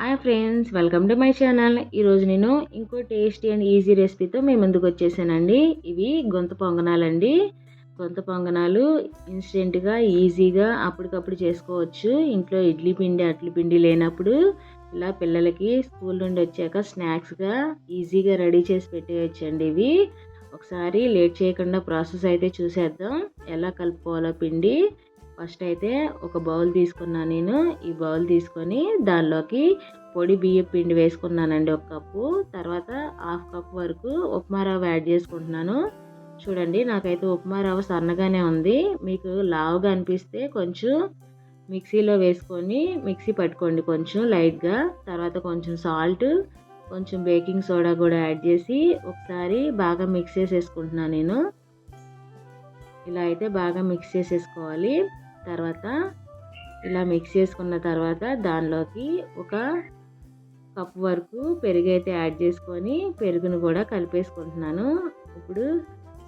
Hi friends welcome to my channel ఈరోజు నేను ఇంకో టేస్టీ అండ్ ఈజీ రెసిపీతో మేము ముందుకు వచ్చేసానండి. ఇవి గొంత పొంగనాలండి. గొంత పొంగనాలు ఇన్స్టెంట్గా ఈజీగా అప్పటికప్పుడు చేసుకోవచ్చు. ఇంట్లో ఇడ్లీ పిండి అట్ల పిండి లేనప్పుడు ఇలా పిల్లలకి స్కూల్ నుండి వచ్చాక స్నాక్స్గా ఈజీగా రెడీ చేసి పెట్టేయచ్చండి ఇవి. ఒకసారి లేట్ చేయకుండా ప్రాసెస్ అయితే చూసేద్దాం. ఎలా కలుపుకోవాలో పిండి ఫస్ట్ అయితే ఒక బౌల్ తీసుకున్నాను నేను. ఈ బౌల్ తీసుకొని దానిలోకి పొడి బియ్యం పిండి వేసుకున్నానండి ఒక కప్పు. తర్వాత హాఫ్ కప్ వరకు ఉప్మా రవ్వ యాడ్ చేసుకుంటున్నాను. చూడండి నాకైతే ఉప్మా రవ్వ సన్నగానే ఉంది. మీకు లావుగా అనిపిస్తే కొంచెం మిక్సీలో వేసుకొని మిక్సీ పట్టుకోండి కొంచెం లైట్గా. తర్వాత కొంచెం సాల్ట్ కొంచెం బేకింగ్ సోడా కూడా యాడ్ చేసి ఒకసారి బాగా మిక్స్ చేసేసుకుంటున్నాను నేను. ఇలా అయితే బాగా మిక్స్ చేసేసుకోవాలి. తర్వాత ఇలా మిక్స్ చేసుకున్న తర్వాత దానిలోకి ఒక కప్ వరకు పెరుగు అయితే యాడ్ చేసుకొని పెరుగును కూడా కలిపేసుకుంటున్నాను. ఇప్పుడు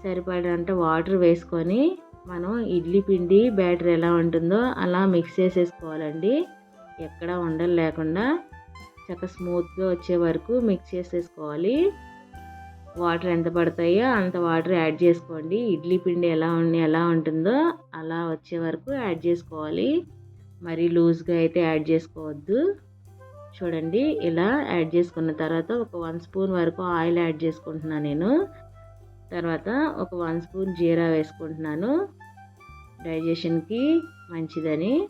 సరిపడంత వాటర్ వేసుకొని మనం ఇడ్లీ పిండి బ్యాటర్ ఎలా ఉంటుందో అలా మిక్స్ చేసేసుకోవాలండి. ఎక్కడ ఉండలు లేకుండా చక్క స్మూత్గా వచ్చే వరకు మిక్స్ చేసేసుకోవాలి. వాటర్ ఎంత పడతాయో అంత వాటర్ యాడ్ చేసుకోండి. ఇడ్లీ పిండి ఎలా ఉండి ఎలా ఉంటుందో అలా వచ్చే వరకు యాడ్ చేసుకోవాలి. మరీ లూజ్గా అయితే యాడ్ చేసుకోవద్దు. చూడండి ఇలా యాడ్ చేసుకున్న తర్వాత ఒక వన్ స్పూన్ వరకు ఆయిల్ యాడ్ చేసుకుంటున్నాను నేను. తర్వాత ఒక వన్ స్పూన్ జీరా వేసుకుంటున్నాను. డైజెషన్కి మంచిదని.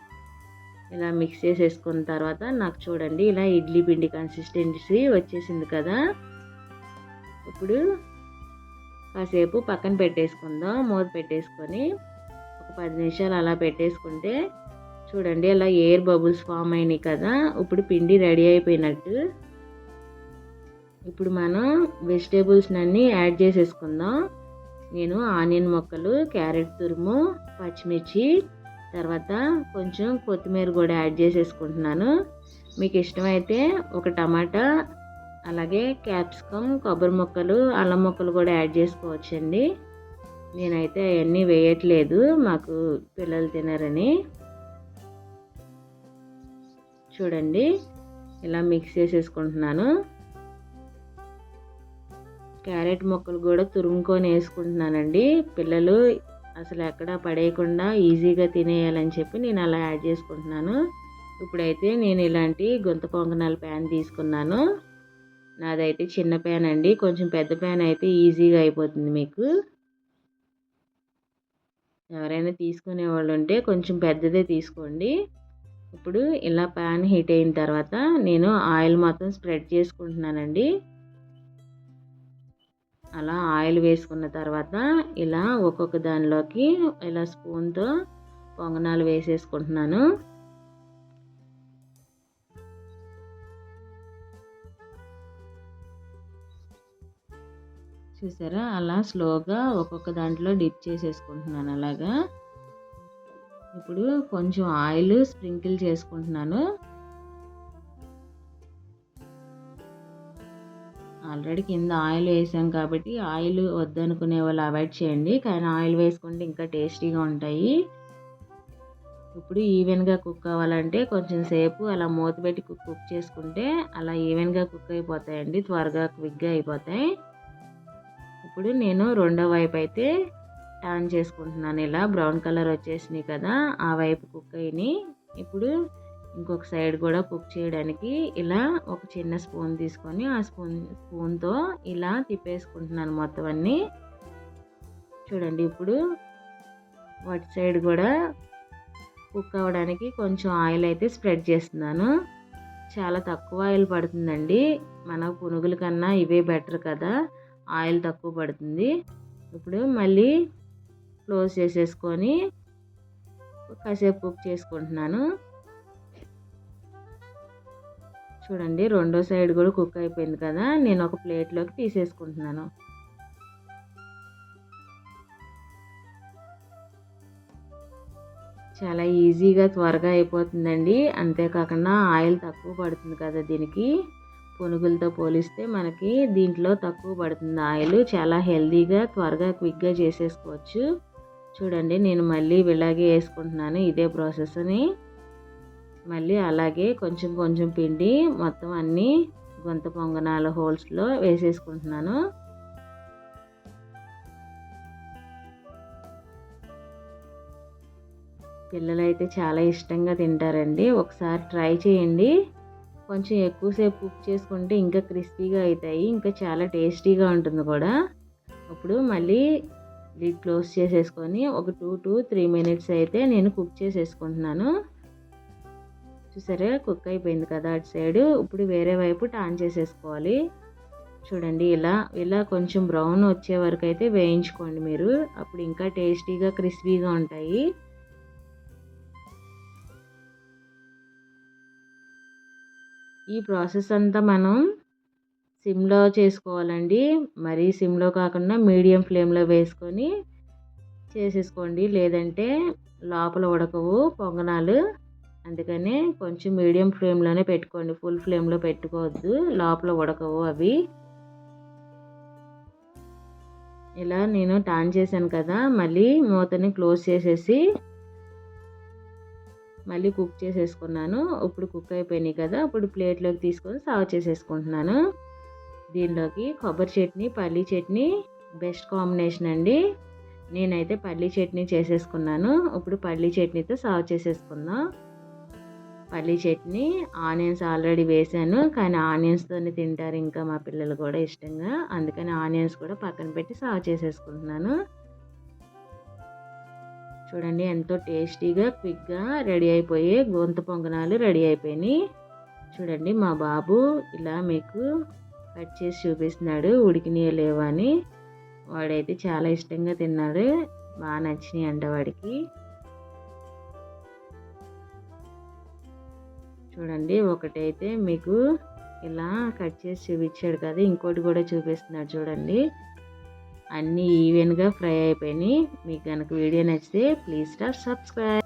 ఇలా మిక్స్ చేసేసుకున్న తర్వాత నాకు చూడండి ఇలా ఇడ్లీ పిండి కన్సిస్టెన్సీ వచ్చేసింది కదా. ఇప్పుడు కాసేపు పక్కన పెట్టేసుకుందాం. మూత పెట్టేసుకొని ఒక పది నిమిషాలు అలా పెట్టేసుకుంటే చూడండి అలా ఎయిర్ బబుల్స్ ఫామ్ అయినాయి కదా. ఇప్పుడు పిండి రెడీ అయిపోయినట్టు. ఇప్పుడు మనం వెజిటేబుల్స్ అన్నీ యాడ్ చేసేసుకుందాం. నేను ఆనియన్ మొక్కలు క్యారెట్ తురుము పచ్చిమిర్చి తర్వాత కొంచెం కొత్తిమీర కూడా యాడ్ చేసేసుకుంటున్నాను. మీకు ఇష్టమైతే ఒక టమాటా అలాగే క్యాప్సికమ్ కొబ్బరి ముక్కలు అల్లం ముక్కలు కూడా యాడ్ చేసుకోవచ్చండి. నేనైతే అవన్నీ వేయట్లేదు మాకు పిల్లలు తినరని. చూడండి ఇలా మిక్స్ చేసేసుకుంటున్నాను. క్యారెట్ ముక్కలు కూడా తురుముకొని వేసుకుంటున్నానండి. పిల్లలు అసలు ఎక్కడ పడేయకుండా ఈజీగా తినేయాలని చెప్పి నేను అలా యాడ్ చేసుకుంటున్నాను. ఇప్పుడైతే నేను ఇలాంటి గుంత పొంగనాల ప్యాన్ తీసుకున్నాను. నాదైతే చిన్న ప్యాన్ అండి కొంచెం పెద్ద ప్యాన్ అయితే ఈజీగా అయిపోతుంది మీకు. ఎవరైనా తీసుకునే వాళ్ళు ఉంటే కొంచెం పెద్దదే తీసుకోండి. ఇప్పుడు ఇలా ప్యాన్ హీట్ అయిన తర్వాత నేను ఆయిల్ మొత్తం స్ప్రెడ్ చేసుకుంటున్నానండి. అలా ఆయిల్ వేసుకున్న తర్వాత ఇలా ఒక్కొక్క దానిలోకి ఇలా స్పూన్తో పొంగనాలు వేసేసుకుంటున్నాను. చూసారా? అలా స్లోగా ఒక్కొక్క దాంట్లో డిప్ చేసేసుకుంటున్నాను అలాగా. ఇప్పుడు కొంచెం ఆయిల్ స్ప్రింకిల్ చేసుకుంటున్నాను. ఆల్రెడీ కింద ఆయిల్ వేసాం కాబట్టి ఆయిల్ వద్దనుకునే వాళ్ళు అవాయిడ్ చేయండి. కానీ ఆయిల్ వేసుకుంటే ఇంకా టేస్టీగా ఉంటాయి. ఇప్పుడు ఈవెన్గా కుక్ అవ్వాలంటే కొంచెం సేపు అలా మూత పెట్టి కుక్ కుక్ చేసుకుంటే అలా ఈవెన్గా కుక్ అయిపోతాయండి. త్వరగా క్విక్గా అయిపోతాయి. ఇప్పుడు నేను రెండో వైపు అయితే టర్న్ చేసుకుంటున్నాను. ఇలా బ్రౌన్ కలర్ వచ్చేసినాయి కదా ఆ వైపు కుక్ అయినాయి ఇప్పుడు ఇంకొక సైడ్ కూడా కుక్ చేయడానికి ఇలా ఒక చిన్న స్పూన్ తీసుకొని ఆ స్పూన్ స్పూన్తో ఇలా తిప్పేసుకుంటున్నాను మొత్తం అన్నీ. చూడండి ఇప్పుడు వాటి సైడ్ కూడా కుక్ అవ్వడానికి కొంచెం ఆయిల్ అయితే స్ప్రెడ్ చేస్తున్నాను. చాలా తక్కువ ఆయిల్ పడుతుందండి. మన పునుగుల కన్నా ఇవే బెటర్ కదా. ఆయిల్ తక్కువ పడుతుంది. ఇప్పుడు మళ్ళీ క్లోజ్ చేసేసుకొని కాసేపు కుక్ చేసుకుంటున్నాను. చూడండి రెండో సైడ్ కూడా కుక్ అయిపోయింది కదా నేను ఒక ప్లేట్లోకి తీసేసుకుంటున్నాను. చాలా ఈజీగా త్వరగా అయిపోతుందండి. అంతేకాకుండా ఆయిల్ తక్కువ పడుతుంది కదా దీనికి. పునుగులతో పోలిస్తే మనకి దీంట్లో తక్కువ పడుతుంది. ఆయిల్ చాలా హెల్తీగా త్వరగా క్విక్గా చేసేసుకోవచ్చు. చూడండి నేను మళ్ళీ ఇలాగే వేసుకుంటున్నాను. ఇదే ప్రాసెస్ని మళ్ళీ అలాగే కొంచెం కొంచెం పిండి మొత్తం అన్నీ గొంత పొంగనాల హోల్స్లో వేసేసుకుంటున్నాను. పిల్లలు అయితే చాలా ఇష్టంగా తింటారండి. ఒకసారి ట్రై చేయండి. కొంచెం ఎక్కువసేపు కుక్ చేసుకుంటే ఇంకా క్రిస్పీగా అవుతాయి ఇంకా చాలా టేస్టీగా ఉంటుంది కూడా. ఇప్పుడు మళ్ళీ లిడ్ క్లోజ్ చేసేసుకొని ఒక టూ టు త్రీ మినిట్స్ అయితే నేను కుక్ చేసేసుకుంటున్నాను. చూసారా కుక్ అయిపోయింది కదా అటు సైడ్. ఇప్పుడు వేరే వైపు టాన్ చేసేసుకోవాలి. చూడండి ఇలా ఇలా కొంచెం బ్రౌన్ వచ్చే వరకు అయితే వేయించుకోండి మీరు. అప్పుడు ఇంకా టేస్టీగా క్రిస్పీగా ఉంటాయి. ఈ ప్రాసెస్ అంతా మనం సిమ్లో చేసుకోవాలండి. మరీ సిమ్లో కాకుండా మీడియం ఫ్లేమ్లో వేసుకొని చేసేసుకోండి. లేదంటే లోపల ఉడకవు పొంగనాలు. అందుకనే కొంచెం మీడియం ఫ్లేమ్లోనే పెట్టుకోండి. ఫుల్ ఫ్లేమ్లో పెట్టుకోవద్దు. లోపల ఉడకవు అవి. ఇలా నేను టాన్ చేశాను కదా. మళ్ళీ మూతని క్లోజ్ చేసేసి మళ్ళీ కుక్ చేసేసుకున్నాను. ఇప్పుడు కుక్ అయిపోయినాయి కదా ఇప్పుడు ప్లేట్లోకి తీసుకొని సర్వ్ చేసేసుకుంటున్నాను. దీనిలోకి కొబ్బరి చట్నీ పల్లీ చట్నీ బెస్ట్ కాంబినేషన్ అండి. నేనైతే పల్లీ చట్నీ చేసేసుకున్నాను. ఇప్పుడు పల్లీ చట్నీతో సర్వ్ చేసేసుకుందాం. పల్లీ చట్నీ ఆనియన్స్ ఆల్రెడీ వేసాను కానీ ఆనియన్స్తోనే తింటారు ఇంకా మా పిల్లలు కూడా ఇష్టంగా. అందుకని ఆనియన్స్ కూడా పక్కన పెట్టి సర్వ్ చేసేసుకుంటున్నాను. చూడండి ఎంతో టేస్టీగా క్విక్గా రెడీ అయిపోయి గొంత పొంగనాలు రెడీ అయిపోయినాయి. చూడండి మా బాబు ఇలా మీకు కట్ చేసి చూపిస్తున్నాడు ఉడికినాయో లేవా అని. వాడైతే చాలా ఇష్టంగా తిన్నాడు బాగా నచ్చినాయి అంట వాడికి. చూడండి ఒకటైతే మీకు ఇలా కట్ చేసి చూపించాడు కదా ఇంకోటి కూడా చూపిస్తున్నాడు చూడండి. అన్నీ ఈవెన్గా ఫ్రై అయిపోయినాయి. మీకు కనుక వీడియో నచ్చితే ప్లీజ్ స్టార్ సబ్స్క్రైబ్.